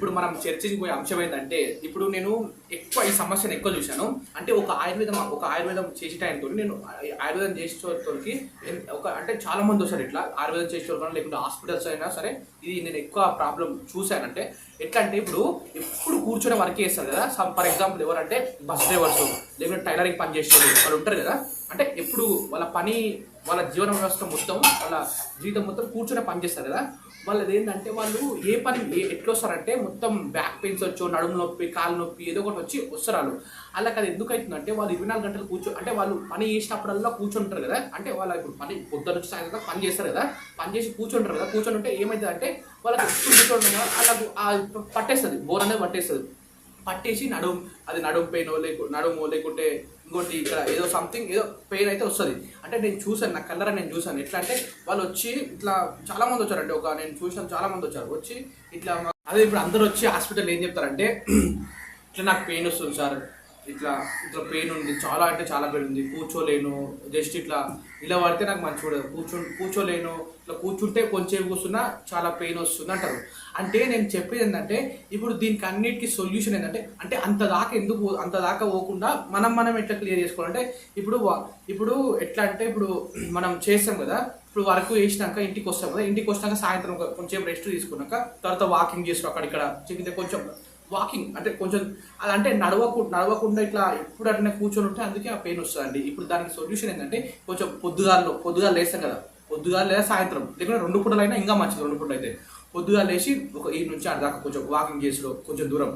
ఇప్పుడు మనం చర్చించుకునే అంశం ఏంటంటే ఇప్పుడు నేను ఎక్కువ ఈ సమస్యను ఎక్కువ చూశాను. అంటే ఒక ఆయుర్వేదం ఒక ఆయుర్వేదం చేసే టైంతో నేను ఆయుర్వేదం చేసేటోళ్ళకి ఒక అంటే చాలా మంది వస్తారు ఇట్లా. ఆయుర్వేదం చేసేటోళ్ళు లేకుంటే హాస్పిటల్స్ అయినా సరే ఇది నేను ఎక్కువ ప్రాబ్లం చూశానంటే ఎట్లా అంటే ఇప్పుడు ఎప్పుడు కూర్చొని వర్క్ చేస్తారు కదా. సమ్ ఫర్ ఎగ్జాంపుల్ ఎవరంటే బస్ డ్రైవర్స్ లేకుంటే టైలరింగ్ పని చేసేవాళ్ళు వాళ్ళు ఉంటారు కదా. అంటే ఎప్పుడు వాళ్ళ పని వాళ్ళ జీవన వ్యవస్థ మొత్తం వాళ్ళ జీవితం మొత్తం కూర్చొని పని చేస్తారు కదా. వాళ్ళది ఏంటంటే వాళ్ళు ఏ పని ఏ ఎట్లా వస్తారంటే మొత్తం బ్యాక్ పెయిన్స్ వచ్చో నడుము నొప్పి కాలు నొప్పి ఏదో ఒకటి వచ్చి వస్తారు. వాళ్ళు వాళ్ళకి అది ఎందుకు అవుతుందంటే వాళ్ళు ఇరవై నాలుగు గంటలు కూర్చో అంటే వాళ్ళు పని చేసినప్పుడల్లా కూర్చుంటారు కదా. అంటే వాళ్ళ ఇప్పుడు పని పొద్దున నుంచి సాయంత్రం పని చేస్తారు కదా. పని చేసి కూర్చుంటారు కదా. కూర్చొని ఉంటే ఏమవుతుంది అంటే వాళ్ళకి కూర్చోండి కూర్చోవడం వల్ల వాళ్ళకు పట్టేస్తుంది. బోర్ అనేది పట్టేస్తుంది. పట్టేసి నడుము అది నడుము పెయినో లేకు నడుము లేకుంటే ఇంకోటి ఇక్కడ ఏదో సంథింగ్ ఏదో పెయిన్ అయితే వస్తుంది. అంటే నేను చూసాను నా కలర్ నేను చూసాను ఎట్లా అంటే వాళ్ళు వచ్చి ఇట్లా చాలా మంది వచ్చారంటే ఒక నేను చూసాను చాలా మంది వచ్చారు. వచ్చి ఇట్లా అదే ఇప్పుడు అందరూ వచ్చి హాస్పిటల్ ఏం చెప్తారంటే ఇట్లా నాకు పెయిన్ వస్తుంది సార్. ఇట్లా ఇట్లా పెయిన్ ఉంది. చాలా అంటే చాలా పెయిన్ ఉంది. కూర్చోలేను. జస్ట్ ఇట్లా ఇలా పడితే నాకు మంచి కూడా. కూర్చో కూర్చోలేను. ఇట్లా కూర్చుంటే కొంచెం కూర్చున్నా చాలా పెయిన్ వస్తుంది అంటారు. అంటే నేను చెప్పేది ఏంటంటే ఇప్పుడు దీనికి అన్నిటికీ సొల్యూషన్ ఏంటంటే అంటే అంత దాకా ఎందుకు అంత దాకా పోకుండా మనం మనం ఎట్లా క్లియర్ చేసుకోవాలంటే ఇప్పుడు వా- ఇప్పుడు ఎట్లా అంటే ఇప్పుడు మనం చేస్తాం కదా ఇప్పుడు వర్క్ చేసినాక ఇంటికి వస్తాం కదా ఇంటికి వచ్చినాక సాయంత్రం కొంచెం రెస్ట్ తీసుకున్నాక తర్వాత వాకింగ్ చేసిన అక్కడ ఇక్కడ కొంచెం వాకింగ్ అంటే కొంచెం అలా అంటే నడవకు నడవకుండా ఇట్లా ఎప్పుడు అట్లనే కూర్చొని ఉంటే అందుకే ఆ పెయిన్ వస్తుందండి. ఇప్పుడు దానికి సొల్యూషన్ ఏంటంటే కొంచెం పొద్దుగాల్లో పొద్దుగాలు లేస్తాం కదా. పొద్దుగాలు లేదా సాయంత్రం లేకుంటే రెండు పూటలైనా ఇంకా మంచిది రెండు పూటలు అయితే పొద్దుగా లేచి ఒక ఈ నుంచి ఆడ దాకా కొంచెం వాకింగ్ చేసుడు కొంచెం దూరం.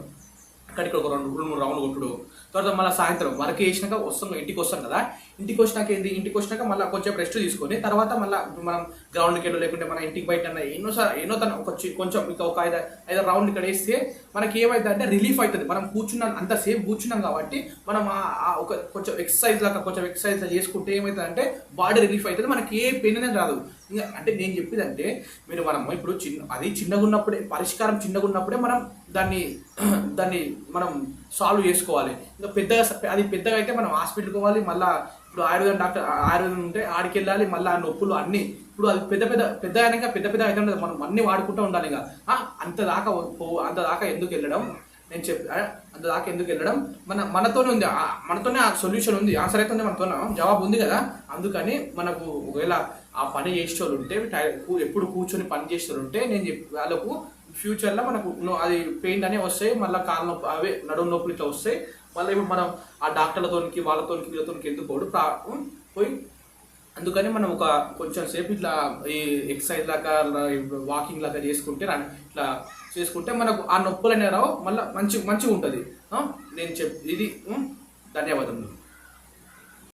అక్కడికి ఒక రెండు రెండు మూడు రౌండ్ కొట్టుడు తర్వాత మళ్ళీ సాయంత్రం వర్క్ చేసినాక వస్తాం ఇంటికి వస్తాం కదా. ఇంటికి వచ్చినాక ఏంది? ఇంటికి వచ్చినాక మళ్ళీ కొంచెం రెస్ట్ తీసుకొని తర్వాత మళ్ళీ మనం గ్రౌండ్కి వెళ్ళి లేకుంటే మన ఇంటికి బయట ఎన్నోసారి ఎన్నో సార్ ఎన్నో తన ఒక కొంచెం ఇంకా ఒక ఐదు ఐదు రౌండ్ ఇక్కడ వేస్తే మనకి ఏమైంది అంటే రిలీఫ్ అవుతుంది. మనం కూర్చున్నాం అంతసేపు కూర్చున్నాం కాబట్టి మనం ఆ ఒక కొంచెం ఎక్సర్సైజ్ లాగా కొంచెం ఎక్సర్సైజ్ చేసుకుంటే ఏమవుతుంది అంటే బాడీ రిలీఫ్ అవుతుంది. మనకి ఏ పెయిన్ అనేది రాదు. ఇంకా అంటే నేను చెప్పేది అంటే మీరు మనం ఇప్పుడు చిన్న అది చిన్నగా ఉన్నప్పుడే పరిష్కారం చిన్నగా ఉన్నప్పుడే మనం దాన్ని దాన్ని మనం సాల్వ్ చేసుకోవాలి. ఇంకా పెద్దగా అది పెద్దగా అయితే మనం హాస్పిటల్కి పోవాలి మళ్ళీ ఇప్పుడు ఆయుర్వేదం డాక్టర్ ఆయుర్వేదం ఉంటే ఆడికి వెళ్ళాలి మళ్ళీ ఆ నొప్పులు అన్నీ. ఇప్పుడు అది పెద్ద పెద్ద పెద్ద అయినాక పెద్ద పెద్ద అయితే ఉండదు మనం అన్నీ వాడుకుంటూ ఉండాలి ఇక. అంత దాకా పో- అంత దాకా ఎందుకు వెళ్ళడం? నేను చెప్ అంత దాకా ఎందుకు వెళ్ళడం? మన మనతోనే ఉంది ఆ, మనతోనే ఆ సొల్యూషన్ ఉంది. ఆన్సర్ అయితే ఉంది మనతో జవాబు ఉంది కదా. అందుకని మనకు ఒకవేళ ఆ పని చేసేవాళ్ళు ఉంటే ఎప్పుడు కూర్చొని పని చేసేవాళ్ళు ఉంటే నేను చెప్పి వాళ్ళకు ఫ్యూచర్లో మనకు అది పెయిన్ అనే వస్తాయి మళ్ళీ కాళ్ళ నొప్పి అవే నడుము నొప్పులతో వస్తాయి. మళ్ళీ ఇప్పుడు మనం ఆ డాక్టర్లతోనికి వాళ్ళతోనికి వీళ్ళతోనికి ఎందుకు పోడు? ప్రా- పోయి అందుకని మనం ఒక కొంచెం సేపు ఇట్లా ఈ ఎక్సర్సైజ్ లాగా వాకింగ్ లాగా చేసుకుంటే ఇట్లా చేసుకుంటే మనకు ఆ నొప్పులు అనేవి రావు మళ్ళీ మంచి మంచిగా ఉంటుంది నేను చెప్ ఇది ధన్యవాదములు.